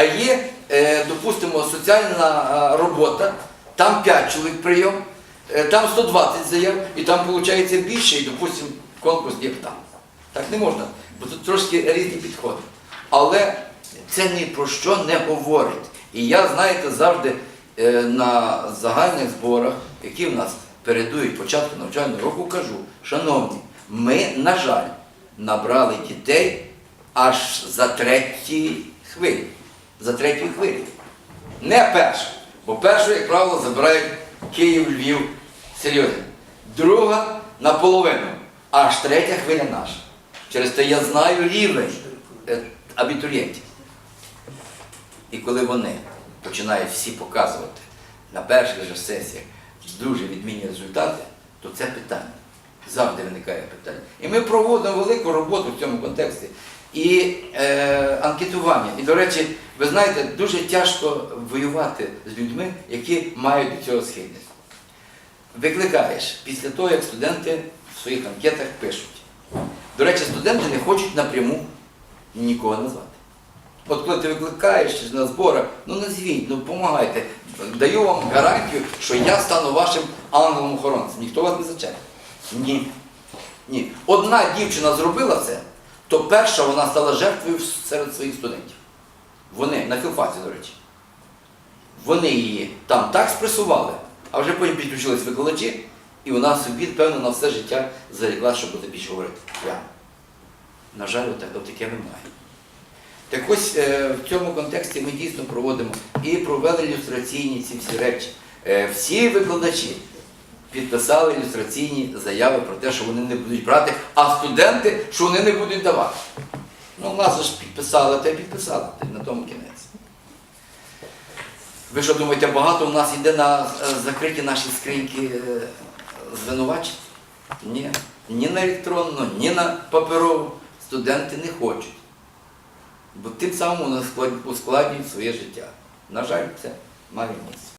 А є, е, допустимо, соціальна е, робота, там 5 чоловік прийом, е, там 120 заяв, і там виходить більше, і, допустимо, конкурс є там. Так не можна, бо тут трошки різні підходи. Але це ні про що не говорить. І я, знаєте, завжди на загальних зборах, які в нас передують початку навчального року, кажу, шановні, ми, на жаль, набрали дітей аж за третій хвилі. За третю хвилі. Не першу. Бо першу, як правило, забирають Київ, Львів, серйозно. Друга наполовину. Аж третя хвиля наша. Через те я знаю рівень е, абітурієнтів. І коли вони починають всі показувати на перших же сесіях дуже відмінні результати, то це питання. Завжди виникає питання. І ми проводимо велику роботу в цьому контексті. І е, анкетування. І, до речі, ви знаєте, дуже тяжко воювати з людьми, які мають до цього схильність. Викликаєш після того, як студенти в своїх анкетах пишуть. До речі, студенти не хочуть напряму нікого назвати. От коли ти викликаєш на зборах, ну назвіть, ну допомагайте. Даю вам гарантію, що я стану вашим ангелом-охоронцем. Ніхто вас не зачепить. Ні. Ні. Одна дівчина зробила це, то перша вона стала жертвою серед своїх студентів. Вони на філфаці, до речі. Вони її там так спресували, а вже потім підключились викладачі, і вона собі, певно, на все життя зарекла, що буде більше говорити. Прямо. На жаль, отаке немає. Так ось е, в цьому контексті ми дійсно проводимо і провели ілюстраційні ці всі речі. Е, всі викладачі підписали ілюстраційні заяви про те, що вони не будуть брати, а студенти, що вони не будуть давати. Ну, нас ж підписали, та й підписали, та на тому кінець. Ви що думаєте, багато у нас йде на е, закриті наші скриньки е, звинувачень? Ні. Ні на електронну, ні на паперову. Студенти не хочуть. Бо тим самим вони склад- ускладнюють своє життя. На жаль, це має місце.